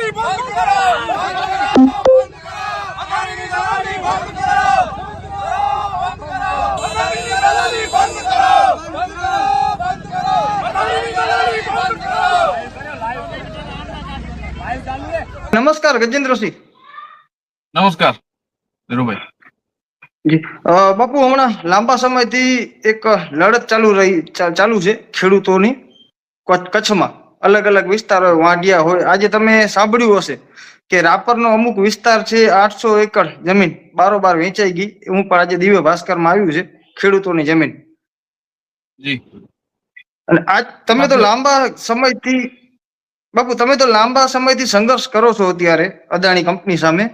દલાલી બંધ કરો! અદાણીની દલાલી બંધ કરો! અદાણીની દલાલી બંધ કરો! અદાણીની દલાલી બંધ કરો નમસ્કાર ગજેન્દ્રસિંહ. નમસ્કાર ધીરુભાઈ. જી. બાપુ હમણાં લાંબા સમયથી એક લડત ચાલુ રહી ચાલુ છે ખેડૂતોની કચ્છમાં. અલગ અલગ વિસ્તાર હોય વાંડિયા હોય. આજે તમે સાંભળ્યું હશે કે રાપરનો અમુક વિસ્તાર છે આઠસો એકર જમીન બારોબાર વેચાઈ ગઈ. એવું પણ આજે દિવ્ય ભાસ્કરમાં આવ્યું છે ખેડૂતોની જમીન. જી. અને આજ તમે તો લાંબા સમયથી બાપુ તમે તો લાંબા સમયથી સંઘર્ષ કરો છો અત્યારે અદાણી કંપની સામે?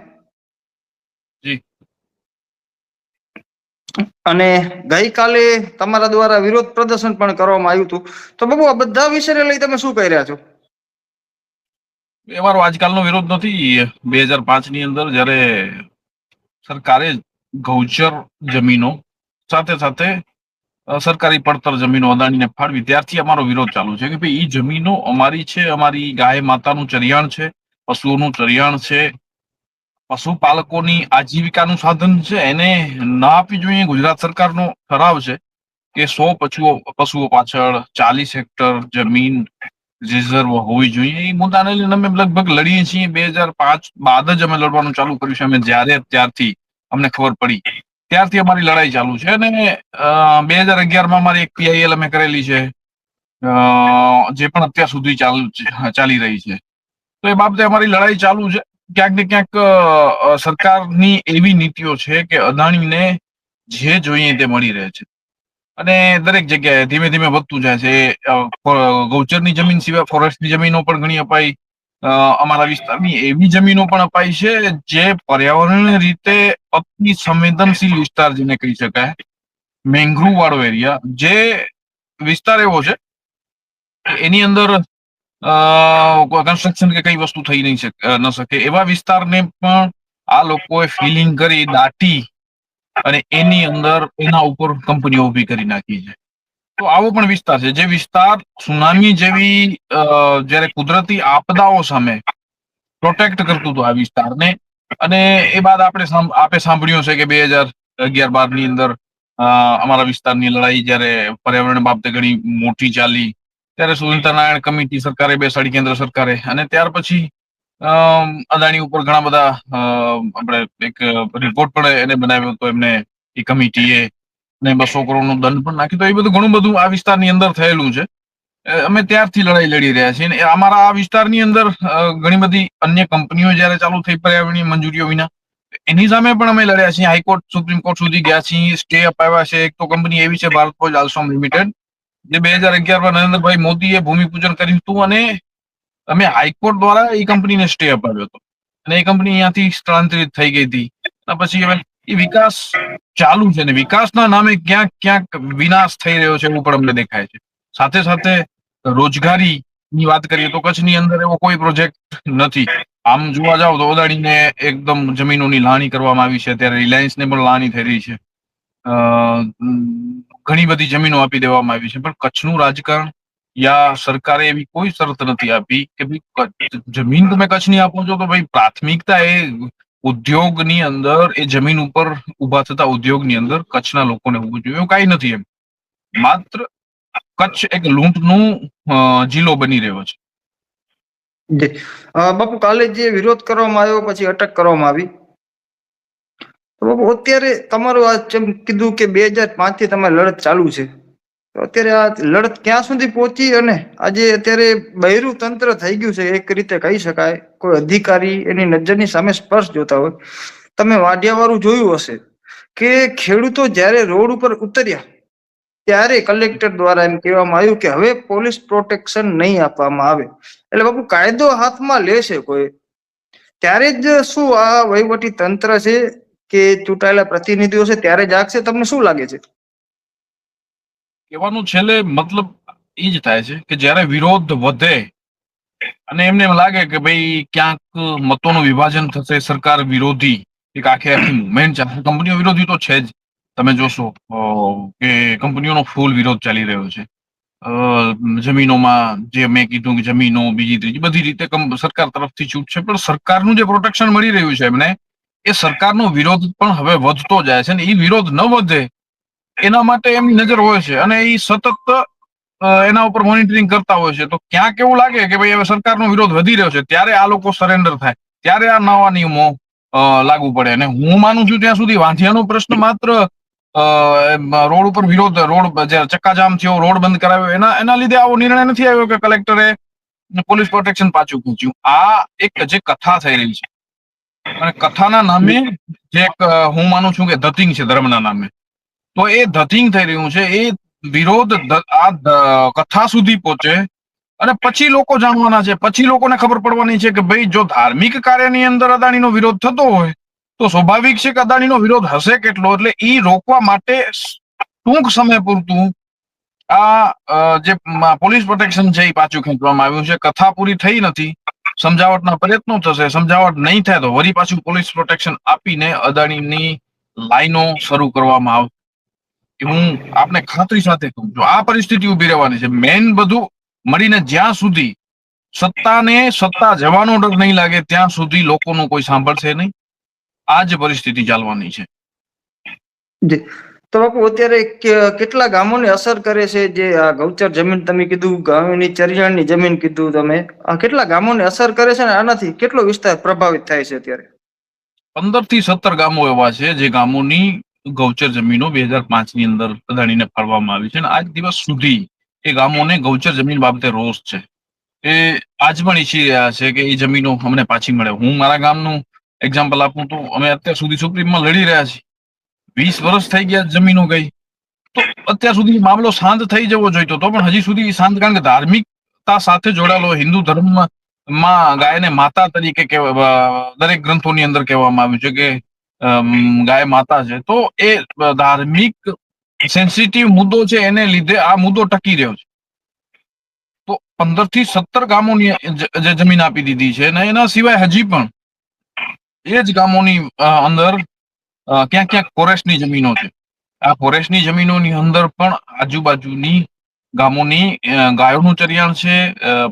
અને ગઈકાલે તમારા દ્વારા વિરોધ પ્રદર્શન પણ કરવામાં આવ્યું હતું. તો બાબુ, આ બધા વિષયને લઈ તમે શું કહી રહ્યા છો? એ મારો આજકાલનો વિરોધ નથી. બે હજાર પાંચની અંદર જ્યારે સરકારે ગૌચર જમીનો સાથે સાથે સરકારી પડતર જમીનો અદાણીને ફાળવી ત્યારથી અમારો વિરોધ ચાલુ છે કે ભાઈ એ જમીનો અમારી છે, અમારી ગાય માતાનું ચરિયાણ છે, પશુઓનું ચરિયાણ છે પશુપાલકોની આજીવિકાનું સાધન છે. એને ના આપવી જોઈએ. ગુજરાત સરકારનો ઠરાવ છે કે સો પશુઓ પશુઓ પાછળ ચાલીસ હેક્ટર જમીન રિઝર્વ હોવી જોઈએ. એ મુદ્દાને લઈને અમે લગભગ લડીએ છીએ. બે હજાર પાંચ બાદ જ અમે લડવાનું ચાલુ કર્યું છે. અમે જ્યારે ત્યારથી અમને ખબર પડી. ત્યારથી અમારી લડાઈ ચાલુ છે. અને બે હજાર અગિયારમાં અમારી એક પીઆઈએલ અમે કરેલી છે. જે પણ અત્યાર સુધી ચાલુ, ચાલી રહી છે. તો એ બાબતે અમારી લડાઈ ચાલુ છે. ક્યાંક ને ક્યાંક સરકારની એવી નીતિઓ છે કે અદાણીને જે જોઈએ તે મળી રહે છે. અને દરેક જગ્યાએ ધીમે ધીમે વધતું જાય છે. ગૌચરની જમીન સિવાય ફોરેસ્ટની જમીનો પણ ઘણી અપાઈ. અમારા વિસ્તારની એવી જમીનો પણ અપાઈ છે જે પર્યાવરણીય રીતે અતિ સંવેદનશીલ વિસ્તાર જેને કહી શકાય. મેંગ્રુવ વાળો એરિયા જે વિસ્તાર એવો છે એની અંદર કન્સ્ટ્રક્શન કે કઈ વસ્તુ થઈ નહીં ન શકે. એવા વિસ્તારને પણ આ લોકોએ ફિલિંગ કરી દાટી અને એની અંદર એના ઉપર કંપનીઓ ઊભી કરી નાખી છે. તો આવો પણ વિસ્તાર છે. જે વિસ્તાર સુનામી જેવી જ્યારે કુદરતી આપદાઓ સામે પ્રોટેક્ટ કરતું હતું આ વિસ્તારને અને એ બાદ આપણે આપે સાંભળ્યું છે કે બે હજાર અગિયાર બારની અંદર અમારા વિસ્તારની લડાઈ જ્યારે પર્યાવરણ બાબતે ઘણી મોટી ચાલી ત્યારે સુનિતા નારાયણ કમિટી સરકારે, બેસાડી કેન્દ્ર સરકારે અને ત્યાર પછી અદાણી ઉપર ઘણા બધા આપણે એક રિપોર્ટ પણ એને બનાવ્યો હતો એમને એ કમિટીએ ને બસો કરોડનો દંડ પણ નાખ્યો. તો એ બધું ઘણું બધું આ વિસ્તારની અંદર થયેલું છે. અમે ત્યારથી લડાઈ લડી રહ્યા છીએ અને અમારા આ વિસ્તારની અંદર ઘણી બધી અન્ય કંપનીઓ જ્યારે ચાલુ થઈ પર્યાવરણીય મંજૂરીઓ વિના, એની સામે પણ અમે લડ્યા છીએ. હાઈકોર્ટ, સુપ્રીમ કોર્ટ સુધી ગયા છીએ. સ્ટે અપાવ્યા છે. એક તો કંપની એવી છે, ભારત ફોજ આલ્સોમ લિમિટેડ. જે બે હજાર અગિયારમાં નરેન્દ્રભાઈ મોદીએ ભૂમિપૂજન કર્યું હતું અને અમે હાઈકોર્ટ દ્વારા એ કંપનીને સ્ટે અપાવ્યો હતો. અને એ કંપની અહીંયાથી સ્થળાંતરિત થઈ ગઈ હતી. પછી હવે એ વિકાસ ચાલુ છે ને વિકાસના નામે ક્યાંક ક્યાંક વિનાશ થઈ રહ્યો છે એવું પણ અમને દેખાય છે. સાથે સાથે રોજગારી ની વાત કરીએ તો કચ્છની અંદર એવો કોઈ પ્રોજેક્ટ નથી. આમ જોવા જાવ તો અદાણીને એકદમ જમીનોની લાણી કરવામાં આવી છે. ત્યારે રિલાયન્સને પણ લાણી થઈ રહી છે. ઘણી બધી જમીનો આપી દેવામાં આવી છે. પણ કચ્છનું રાજકારણ યા સરકારે એવી કોઈ શરત નથી આપી કે ભાઈ જમીન તમે કચ્છની આપો છો તો ભાઈ પ્રાથમિકતા એ ઉદ્યોગની અંદર, એ જમીન ઉપર ઊભા થતા ઉદ્યોગની અંદર કચ્છના લોકોને હોવું જોઈએ. એવું કાંઈ નથી એમ. માત્ર કચ્છ એક લૂંટનું જિલ્લો બની રહ્યો છે. બાપુ કાલે જે વિરોધ કરવામાં આવ્યો પછી અટક કરવામાં આવી. બાપુ, અત્યારે તમારું આ જેમ કીધું કે બે હજાર પાંચથી તમારી લડત ચાલુ છે. તો અત્યારે આ લડત ક્યાં સુધી પહોંચી અને આજે અત્યારે બહેરું તંત્ર થઈ ગયું છે, એક રીતે કહી શકાય, કોઈ અધિકારી એની નજરની સામે સ્પર્શ જોતા હોય. તમે વાડિયાવાળું જોયું હશે કે ખેડૂતો જ્યારે રોડ ઉપર ઉતર્યા, ત્યારે કલેક્ટર દ્વારા એમ કહેવામાં આવ્યું કે હવે પોલીસ પ્રોટેક્શન નહીં આપવામાં આવે. એટલે બાપુ, કાયદો હાથમાં લેશે કોઈ? ત્યારે જ શું આ વહીવટી તંત્ર છે કે ચૂંટાયેલા પ્રતિનિધિઓ છે ત્યારે જાગશે, તમને શું લાગે છે? કહેવાનું છેલ્લે મતલબ એ જ થાય છે કે જ્યારે વિરોધ વધે અને એમને એમ લાગે કે ભાઈ ક્યાંક મતોનું વિભાજન થશે, સરકાર વિરોધી, એક આખી આખી મુવમેન્ટ ચાલશે કંપનીઓ વિરોધી તો છે જ. તમે જોશો કે કંપનીઓનો ફૂલ વિરોધ ચાલી રહ્યો છે. જમીનોમાં જે મેં કીધું કે જમીનો, બીજી ત્રીજી બધી રીતે સરકાર તરફથી છૂટ છે. પણ સરકારનું જે પ્રોટેક્શન મળી રહ્યું છે એમને એ સરકારનો વિરોધ પણ હવે વધતો જાય છે અને એ વિરોધ ન વધે, એના માટે એમની નજર હોય છે અને એ સતત એના ઉપર મોનિટરિંગ કરતા હોય છે. તો ક્યાંક એવું લાગે કે ભાઈ હવે સરકારનો વિરોધ વધી રહ્યો છે, ત્યારે આ લોકો સરેન્ડર થાય, ત્યારે આ નવા નિયમો લાગુ પડે. અને હું માનું છું ત્યાં સુધી વાંધિયાનો પ્રશ્ન માત્ર રોડ ઉપર વિરોધ, રોડ જ્યારે ચક્કાજામ થયો, રોડ બંધ કરાવ્યો, એના એના લીધે આવો નિર્ણય નથી આવ્યો કે કલેક્ટરે પોલીસ પ્રોટેક્શન પાછું ખેંચ્યું. આ એક જે કથા થઈ રહી છે. અને કથાના નામે જે હું માનું છું કે ધતિંગ છે ધર્મના નામે. તો એ ધતિંગ થઈ રહ્યું છે, એ વિરોધ આ કથા સુધી પહોંચે. અને પછી લોકો જાણવાના છે, પછી લોકોને ખબર પડવાની છે કે ભાઈ જો ધાર્મિક કાર્યની અંદર અદાણીનો વિરોધ થતો હોય, તો સ્વાભાવિક છે કે અદાણીનો વિરોધ હશે કેટલો? એટલે એ રોકવા માટે ટૂંક સમય પૂરતું આ જે પોલીસ પ્રોટેક્શન છે એ પાછું ખેંચવામાં આવ્યું છે. કથા પૂરી થઈ નથી. સમજાવટના પ્રયત્નો થશે, સમજાવટ નહીં થાય તો વળી પાછું પોલીસ પ્રોટેક્શન આપીને અદાણીની લાઈનો શરૂ કરવામાં આવશે. હું આપને ખાતરી સાથે કહું છું, આ પરિસ્થિતિ ઊભી રહેવાની છે. મેન બધું મળીને જ્યાં સુધી સત્તાને સત્તા જવાનો ડર નહીં લાગે, ત્યાં સુધી લોકોનું કોઈ સાંભળશે નહીં. આ જ પરિસ્થિતિ ચાલવાની છે. તો બાપુ, અત્યારે કેટલા ગામોને અસર કરે છે જે આ ગૌચર જમીન તમે કીધું ગામની ચરિયાણની જમીન કીધું તમે કેટલા ગામોને અસર કરે છે ને આનાથી કેટલો વિસ્તાર પ્રભાવિત થાય છે અત્યારે? પંદરથી સત્તર ગામો એવા છે જે ગામોની ગૌચર જમીનો બે હજાર પાંચની અંદર અદાણીને ફાળવામાં આવી છે અને આજ દિવસ સુધી એ ગામોને ગૌચર જમીન બાબતે રોષ છે. એ આજ પણ ઈચ્છી રહ્યા છે કે એ જમીનો અમને પાછી મળે. હું મારા ગામનું એક્ઝામ્પલ આપું તો અમે અત્યાર સુધી સુપ્રીમમાં લડી રહ્યા છીએ. વીસ વર્ષ થઈ ગયા જમીનો ગઈ. તો અત્યાર સુધી મામલો શાંત થઈ જવો જોઈતો તો પણ હજી સુધી શાંત, કારણ કે ધાર્મિકતા સાથે જોડાયેલો હિન્દુ ધર્મમાં માં ગાયને માતા તરીકે દરેક ગ્રંથોની અંદર કહેવામાં આવ્યું છે કે ગાય માતા છે. તો એ ધાર્મિક સેન્સિટિવ મુદ્દો છે, એને લીધે આ મુદ્દો ટકી રહ્યો છે. તો પંદરથી સત્તર ગામોની જે જમીન આપી દીધી છે અને એના સિવાય હજી પણ એ જ ગામોની અંદર ક્યાંક ક્યાંક ફોરેસ્ટની જમીનો છે. આ ફોરેસ્ટની જમીનોની અંદર પણ આજુબાજુની ગામોની ગાયોનું ચરિયાણ છે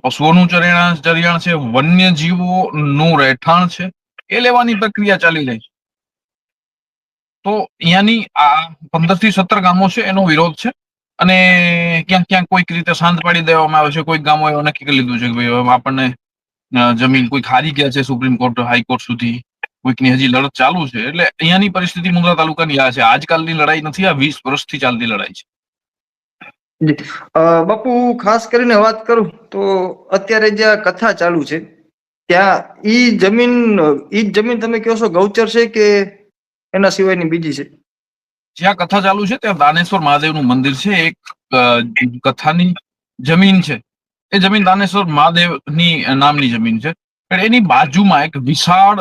પશુઓનું ચરિયાણ ચરિયાણ છે, વન્યજીવોનું રહેઠાણ છે. એ લેવાની પ્રક્રિયા ચાલી રહી છે. તો અહીંયાની આ પંદરથી સત્તર ગામો છે, એનો વિરોધ છે. અને ક્યાંક ક્યાંક કોઈક રીતે શાંત પાડી દેવામાં આવે છે, કોઈક ગામો એવું નક્કી કરી લીધું છે કે ભાઈ આપણને જમીન કોઈ હારી ગયા છે સુપ્રીમ કોર્ટ હાઈકોર્ટ સુધી. કોઈકની હજી લડત ચાલુ છે એટલે અહીંયાની પરિસ્થિતિ મુંદ્રા તાલુકાની આ છે. આજકાલની લડાઈ નથી આ વીસ વર્ષથી ચાલતી લડાઈ છે. બાપુ ખાસ કરીને વાત કરું તો અત્યારે જે કથા ચાલુ છે ત્યાં ઈ જમીન ઈ જમીન તમે કહો છો ગૌચર છે કે એના સિવાયની બીજી છે? જ્યાં કથા ચાલુ છે ત્યાં દાનેશ્વર મહાદેવનું મંદિર છે. એક કથાની જમીન છે. એ જમીન દાનેશ્વર મહાદેવની નામની જમીન છે. એની બાજુમાં એક વિશાળ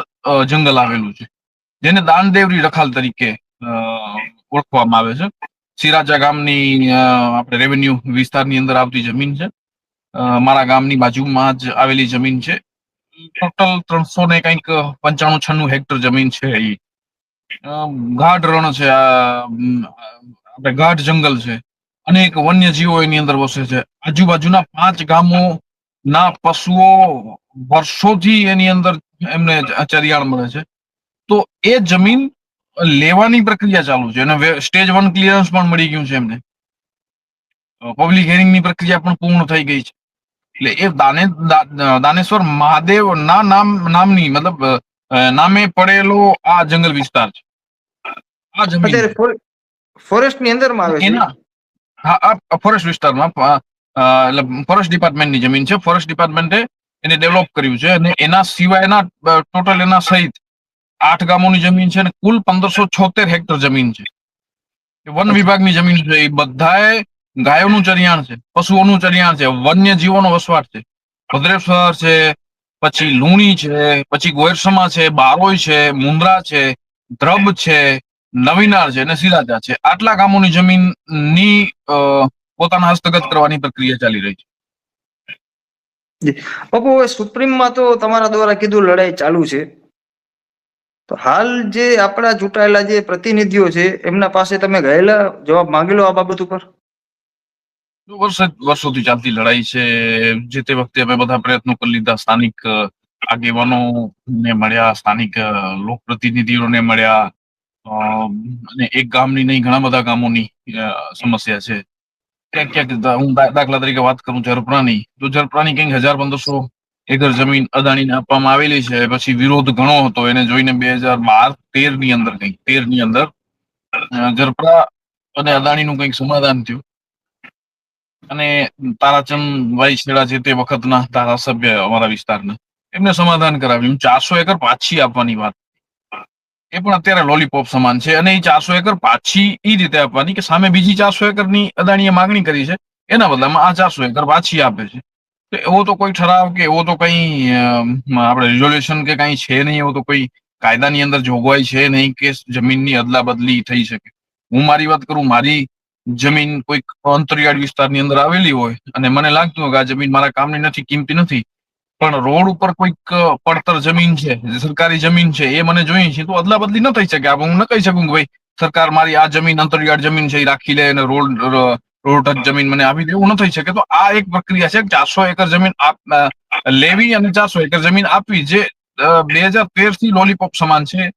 જંગલ આવેલું છે. જેને દાનદેવરી રખાલ તરીકે ઓળખવામાં આવે છે. સિરાજા ગામની આપણે રેવન્યુ વિસ્તારની અંદર આવતી જમીન છે. મારા ગામની બાજુમાં જ આવેલી જમીન છે. ટોટલ ત્રણસો ને કંઈક પંચાણું છન્નું હેક્ટર જમીન છે એ ગાઢ રણ છે આપણે ગાઢ જંગલ છે. અનેક વન્યજીવો એની અંદર વસે છે. આજુબાજુના પાંચ ગામો ના પશુઓ વર્ષોથી એની અંદર એમને ચરિયાળ મળે છે. તો એ જમીન લેવાની પ્રક્રિયા ચાલુ છે અને સ્ટેજ વન ક્લિયરન્સ પણ મળી ગયું છે એમને. પબ્લિકની પ્રક્રિયા પણ પૂર્ણ થઈ ગઈ છે. એટલે એ દાને દાનેશ્વર મહાદેવ ના નામ નામની મતલબ નામે પડેલો આ જંગલ વિસ્તાર છે. આ જમીન ફોરેસ્ટની અંદરમાં આવે છે. હા આ ફોરેસ્ટ વિસ્તારમાં એટલે ફોરેસ્ટ ડિપાર્ટમેન્ટની જમીન છે. ફોરેસ્ટ ડિપાર્ટમેન્ટે એને ડેવલપ કર્યું છે અને એના સિવાયના ટોટલ એના સહિત આઠ ગામોની જમીન છે અને કુલ પંદરસો છોતેર હેક્ટર જમીન છે. વન વિભાગની જમીન છે. એ બધાએ ગાયોનું ચરિયાણ છે પશુઓનું ચરિયાણ છે વન્ય જીવોનો વસવાટ છે. ભદ્રેશ્વર છે પછી લુણી છે પછી ગોયરસમા છે બારોઈ છે મુંદ્રા છે દ્રબ છે નવીનાર છે અને સિરાજા છે. આટલા ગામોની જમીનની અ, પોતાના હસ્તગત કરવાની પ્રક્રિયા ચાલી રહી છે. બાપુ, હવે સુપ્રીમમાં તો તમારા દ્વારા કીધું લડાઈ ચાલુ છે. તો હાલ જે આપણા ચૂંટાયેલા જે પ્રતિનિધિઓ છે, એમના પાસે તમે ગયેલા જવાબ માંગેલો આ બાબત ઉપર? વર્ષ, વર્ષોથી ચાલતી લડાઈ છે. જે તે વખતે અમે બધા પ્રયત્નો કરી લીધા. સ્થાનિક આગેવાનો ને મળ્યા, સ્થાનિક લોકપ્રતિનિધિઓને મળ્યા. અને એક ગામની નહીં, ઘણા બધા ગામોની સમસ્યા છે. ક્યાંક ક્યાંક હું દાખલા તરીકે વાત કરું ઝરપરાની તો ઝરપરાની કંઈક હજાર પંદરસો એકર જમીન અદાણીને આપવામાં આવેલી છે. પછી વિરોધ ઘણો હતો. એને જોઈને બે હજાર બાર તેરની અંદર કંઈક તેરની અંદર ઝરપરા અને અદાણીનું કંઈક સમાધાન થયું. અને તારાચંદ ભાઈ છેડા છે તે વખતના ધારાસભ્ય અમારા વિસ્તારના, એમને સમાધાન કરાવ્યું. ચારસો એકર પાછી આપવાની વાત. એ પણ અત્યારે લોલીપોપ સમાન છે અને એ ચારસો એકર પાછી એ રીતે આપવાની કે સામે બીજી ચારસો એકરની અદાણીએ માગણી કરી છે. એના બદલામાં આ ચારસો એકર પાછી આપે છે. તો એવો તો કોઈ ઠરાવ કે એવો તો કઈ આપણે રિઝોલ્યુશન કે કઈ છે નહીં, એવો તો કોઈ કાયદાની અંદર જોગવાઈ છે નહીં કે જમીનની અદલા બદલી થઈ શકે. હું મારી વાત કરું, મારી જમીન કોઈક અંતરિયાળ વિસ્તારની અંદર આવેલી હોય અને મને લાગતું હોય કે આ જમીન મારા કામની નથી, કિંમતી નથી પણ રોડ ઉપર કોઈક પડતર જમીન છે સરકારી જમીન છે, એ મને જોઈ છે, તો અદલા બદલી ન થઈ શકે. આપણે હું ન કહી શકું કે ભાઈ, સરકાર મારી આ જમીન, અંતરિયાળ જમીન છે, એ રાખી લે અને રોડ રોડ ટચ જમીન મને આપી દે, એવું ન થઈ શકે. તો આ એક પ્રક્રિયા છે ચારસો એકર જમીન આપ લેવી અને ચારસો એકર જમીન આપવી, જે બે હજાર તેરથી લોલીપોપ સમાન છે,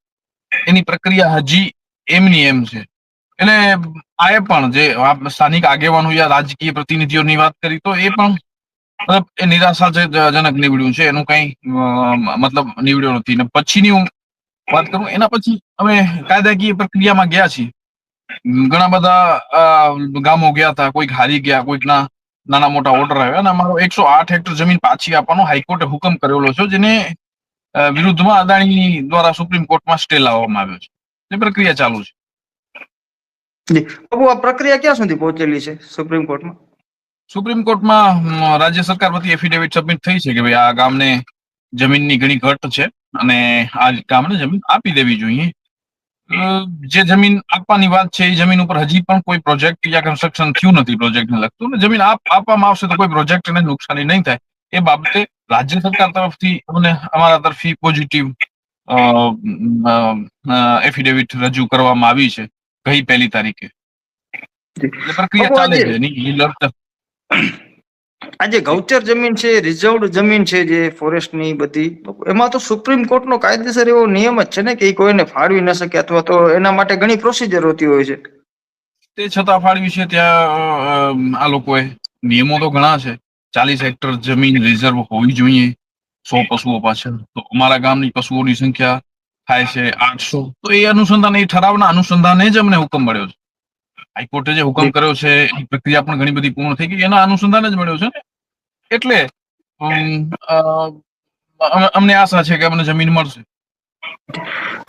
એની પ્રક્રિયા હજી એમની એમ છે. એટલે આ પણ જે સ્થાનિક આગેવાનો યા રાજકીય પ્રતિનિધિઓની વાત કરી, તો એ પણ મતલબ એ નિરાશાજનક નીવડ્યું છે, એનું કઈ મતલબ નીવડ્યો નથી. ને પછીની હું વાત કરું, એના પછી અમે કાયદાકીય પ્રક્રિયામાં ગયા છીએ. ઘણા બધા ગામો ગયા હતા, કોઈક હારી ગયા, કોઈકના નાના મોટા ઓર્ડર આવ્યા, અને અમારો એકસો આઠ હેક્ટર જમીન પાછી આપવાનો હાઈકોર્ટે હુકમ કરેલો છે, જેને વિરુદ્ધમાં અદાણી દ્વારા સુપ્રીમ કોર્ટમાં સ્ટે લાવવામાં આવ્યો છે. એ પ્રક્રિયા ચાલુ છે. પ્રક્રિયા ક્યાં સુધી પહોંચેલી છે સુપ્રીમ કોર્ટમાં? સુપ્રીમ કોર્ટમાં રાજ્ય સરકાર વતી એફિડેવિટ સબમિટ થઈ છે કે ભાઈ આ ગામને જમીનની ઘણી ઘટ છે અને આ ગામને જમીન આપી દેવી જોઈએ. જે જમીન આપવાની વાત છે એ જમીન ઉપર હજી પણ કોઈ પ્રોજેક્ટ યા કન્સ્ટ્રક્શન થયું નથી પ્રોજેક્ટને લગતું અને જમીન આપ આપવામાં આવશે તો કોઈ પ્રોજેક્ટને નુકસાની નહીં થાય. એ બાબતે રાજ્ય સરકાર તરફથી અમને અમારા તરફથી પોઝિટિવ એફિડેવિટ રજૂ કરવામાં આવી છે ગઈ પહેલી તારીખે. પ્રક્રિયા ચાલે છે આ જે ગૌચર જમીન છે, રિઝર્વડ જમીન છે જે ફોરેસ્ટની બધી, એમાં તો સુપ્રીમ કોર્ટ નો કાયદેસર એવો નિયમ જ છે ને કે ઈ કોઈને ફાળવી ન શકે અથવા તો એના માટે ઘણી પ્રોસિજર હોતી હોય છે. તે છતાં ફાળવી છે ત્યાં આ લોકોએ નિયમો તો ઘણા છે. ચાલીસ હેક્ટર જમીન રિઝર્વ હોવી જોઈએ, સો પશુઓ પાછળ. તો અમારા ગામની પશુઓની સંખ્યા થાય છે આઠસો. તો એ અનુસંધાન, એ ઠરાવના અનુસંધાને જ અમને હુકમ મળ્યો છે. હાઈકોર્ટે જે હુકમ કર્યો છે એ પ્રક્રિયા પણ ઘણી બધી પૂર્ણ થઈ ગઈ એના અનુસંધાન જ મળ્યો છે એટલે અમને આશા છે કે અમને જમીન મળશે.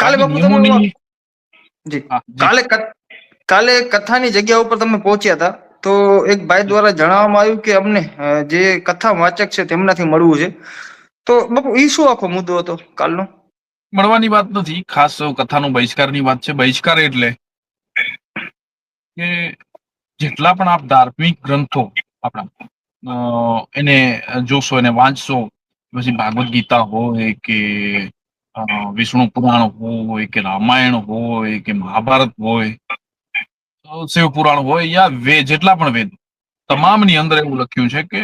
કાલે બાપુ તમે જી. કાલે કાલે કથાની જગ્યા ઉપર તમે પહોંચ્યા હતા તો એક ભાઈ દ્વારા જણાવવામાં આવ્યું કે અમને જે કથા વાચક છે તેમનાથી મળવું છે. તો બાપુ એ શું આખો મુદ્દો હતો કાલનો? મળવાની વાત નથી ખાસ કથાનો બહિષ્કારની વાત છે. બહિષ્કાર એટલે કે જેટલા પણ આપ ધાર્મિક ગ્રંથો આપણા એને જોશો, એને વાંચશો, પછી ભાગવત ગીતા હોય કે વિષ્ણુ પુરાણ હોય કે રામાયણ હોય કે મહાભારત હોય, શિવ પુરાણ હોય યા વે, જેટલા પણ વેદ, તમામની અંદર એવું લખ્યું છે કે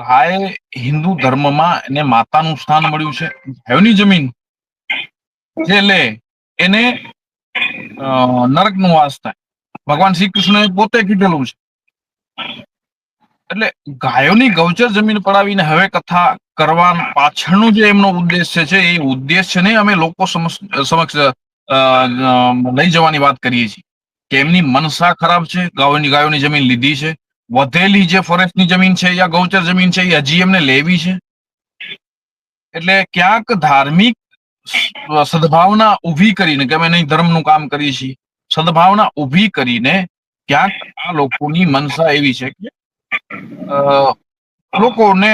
ગાય હિન્દુ ધર્મમાં એને માતાનું સ્થાન મળ્યું છે. ગાયોની જમીન? જે લે, એને નરકનું વાસ થાય ભગવાન શ્રી કૃષ્ણએ પોતે કીધેલું છે. એટલે ગાયોની ગૌચર જમીન પડાવીને હવે કથા કરવા પાછળનું જે એમનો ઉદ્દેશ્ય છે, એ ઉદ્દેશ્યને અમે લોકો સમક્ષ લઈ જવાની વાત કરીએ છીએ કે એમની મનસા ખરાબ છે, ગાયોની ગાયોની જમીન લીધી છે, વધેલી જે ફોરેસ્ટની જમીન છે, યા ગૌચર જમીન છે, એ હજી એમને લેવી છે. એટલે ક્યાંક ધાર્મિક સદભાવના ઊભી કરીને કે અમે નહીં ધર્મનું કામ કરીએ છીએ સદભાવના ઊભી કરીને ક્યાંક આ લોકોની મનસા એવી છે કે લોકોને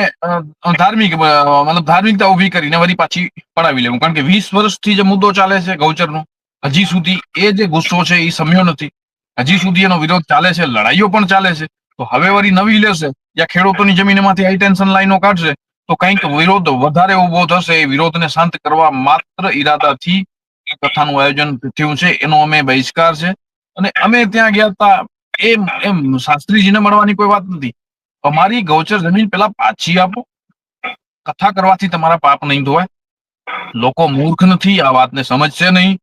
ધાર્મિક મતલબ ધાર્મિકતા ઊભી કરીને વળી પાછી પડાવી લેવું. કારણ કે વીસ વર્ષથી જે મુદ્દો ચાલે છે ગૌચરનો, હજી સુધી એ જે ગુસ્સો છે એ સમ્યો નથી. હજી સુધી એનો વિરોધ ચાલે છે, લડાઈઓ પણ ચાલે છે. તો હવે વળી નવી લેશે, યા ખેડૂતોની જમીનમાંથી હાઈ ટેન્શન લાઈનો કાઢશે, તો કંઈક વિરોધ વધારે ઊભો થશે, એ વિરોધને શાંત કરવા માત્ર ઈરાદાથી કથાનું આયોજન થયું છે, એનો અમે બહિષ્કાર છે. અને અમે ત્યાં ગયા હતા એમ એમ, શાસ્ત્રીજીને મળવાની કોઈ વાત નથી. અમારી ગૌચર જમીન પેલા પાછી આપો. કથા કરવાથી તમારા પાપ નહીં ધોવાય. લોકો મૂર્ખ નથી, આ વાતને સમજશે નહીં.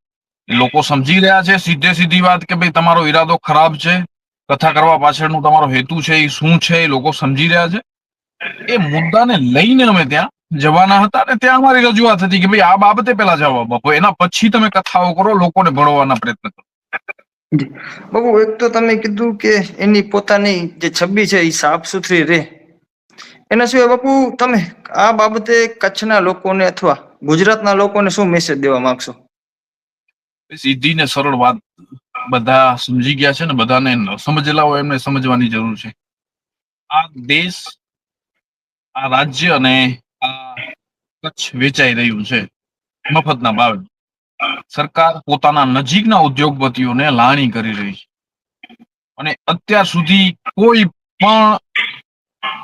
લોકો સમજી રહ્યા છે, સીધે સીધી વાત કે ભાઈ તમારો ઈરાદો ખરાબ છે. કથા કરવા પાછળનો તમારો હેતુ છે એ શું છે, એ લોકો સમજી રહ્યા છે. એ મુદ્દાને લઈને અમે ત્યાં જવાના હતા અને ત્યાં અમારી રજૂઆત હતી કે ભાઈ આ બાબતે પેલા જવાબ આપો. એના પછી તમે કથાઓ કરો લોકોને ભણવાના પ્રયત્ન કરો. બાપુ એક તો તમે કીધું કે એની પોતાની જે છબી છે એ સાફ સુથરી રહે. એના સિવાય બાપુ તમે આ બાબતે કચ્છના લોકોને અથવા ગુજરાતના લોકોને શું મેસેજ દેવા માંગશો? સીધી ને સરળ વાત બધા સમજી ગયા છે ને બધાને ન સમજેલા હોય એમને સમજવાની જરૂર છે. આ દેશ આ રાજ્ય અને કચ્છ વેચાઈ રહ્યું છે. મફતના ભાવે સરકાર પોતાના નજીકના ઉદ્યોગપતિઓને લાણી કરી રહી છે. અને અત્યાર સુધી કોઈ પણ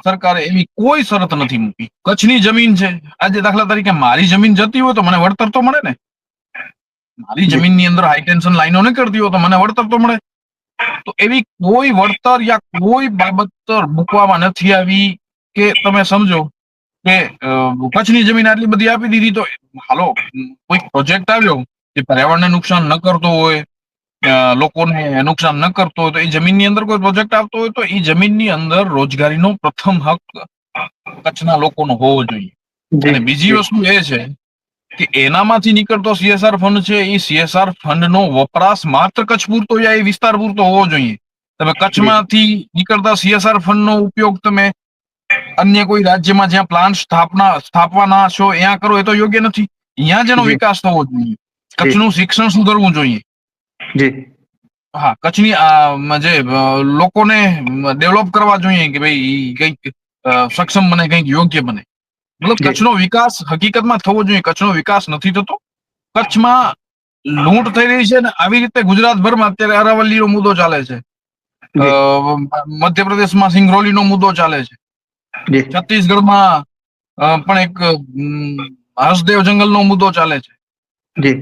સરકારે એવી કોઈ શરત નથી મૂકી. કચ્છની જમીન છે. આજે દાખલા તરીકે મારી જમીન જતી હોય તો મને વળતર તો મળે ને. મારી જમીનની અંદર હાઈ ટેન્શન લાઈનો નીકળતી હોય તો મને વળતર તો મળે. તો એવી કોઈ વળતર યા કોઈ બાબત મૂકવામાં નથી આવી કે તમે સમજો. કે કચ્છની જમીન આટલી બધી આપી દીધી તો હાલો કોઈ પ્રોજેક્ટ આવ્યો જે પર્યાવરણને નુકસાન ન કરતો હોય લોકોને નુકસાન ન કરતો હોય તો એ જમીનની અંદર કોઈ પ્રોજેક્ટ આવતો હોય તો એ જમીનની અંદર રોજગારીનો પ્રથમ હક કચ્છના લોકોનો હોવો જોઈએ. અને બીજી વસ્તુ એ છે કે એનામાંથી નીકળતો સીએસઆર ફંડ છે એ સીએસઆર ફંડનો વપરાશ માત્ર કચ્છ પૂરતો યા એ વિસ્તાર પૂરતો હોવો જોઈએ? તમે કચ્છમાંથી નીકળતા સીએસઆર ફંડનો ઉપયોગ તમે અન્ય કોઈ રાજ્યમાં જ્યાં પ્લાન્ટ સ્થાપના સ્થાપવાના છો ત્યાં કરો એ તો યોગ્ય નથી. અહીંયા જેનો એનો વિકાસ થવો જોઈએ. કચ્છનું શિક્ષણ સુધરવું જોઈએ? જી. હા કચ્છની જે લોકોને ડેવલપ કરવા જોઈએ કે ભાઈ કંઈક સક્ષમ બને કંઈક યોગ્ય બને. મતલબ કચ્છનો વિકાસ હકીકતમાં થવો જોઈએ. કચ્છનો વિકાસ નથી થતો. કચ્છમાં લૂંટ થઈ રહી છે ને આવી રીતે ગુજરાતભરમાં અત્યારે અરાવલ્લીનો મુદ્દો ચાલે છે. મધ્યપ્રદેશમાં સિંગરોલીનો મુદ્દો ચાલે છે. છત્તીસગઢમાં પણ એક હાસદેવ હસદેવ જંગલનો મુદ્દો ચાલે છે. જી.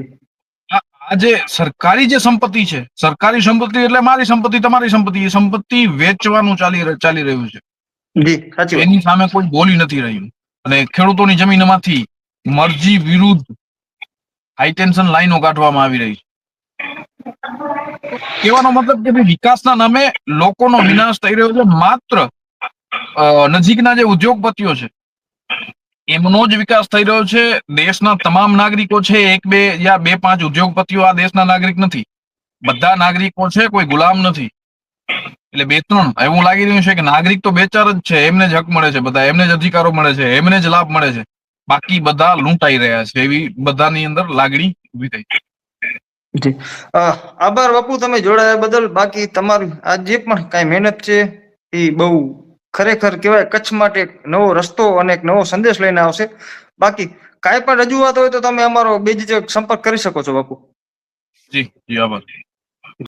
આ જે સરકારી જે સંપત્તિ છે સરકારી સંપત્તિ એટલે મારી સંપત્તિ તમારી સંપત્તિ એ સંપત્તિ વેચવાનું ચાલી ચાલી રહ્યું છે. જી એની સામે કોઈ બોલી નથી રહ્યું. અને ખેડૂતોની જમીનમાંથી મરજી વિરુદ્ધ હાઈ ટેન્શન લાઈનો કાઢવામાં આવી રહી છે. કહેવાનો મતલબ કે વિકાસના નામે લોકોનો વિનાશ થઈ રહ્યો છે માત્ર નજીકના જે ઉદ્યોગપતિઓ છે, એમનો જ વિકાસ થઈ રહ્યો છે. દેશના તમામ નાગરિકો છે, એક, બે યા બે, પાંચ ઉદ્યોગપતિઓ આ દેશના નાગરિક નથી. બધા નાગરિકો છે, કોઈ ગુલામ નથી. એટલે બે, ત્રણ, એવું લાગી રહ્યું છે કે નાગરિક તો બે ચાર જ છે, એમને જ હક મળે છે બધા, એમને જ અધિકારો મળે છે, એમને જ લાભ મળે છે. બાકી બધા લૂંટાઈ રહ્યા છે, એવી બધાની અંદર લાગણી ઊભી થઈ આભાર બાપુ, તમે જોડાયા બદલ. બાકી તમારી આ જે પણ કાંઈ મહેનત છે, એ બહુ ખરેખર કહેવાય કચ્છ માટે એક નવો રસ્તો અને એક નવો સંદેશ લઈને આવશે. બાકી કાંઈ પણ રજૂઆત હોય તો તમે અમારો બેજી સંપર્ક કરી શકો છો બાપુ. જી જી, આભાર.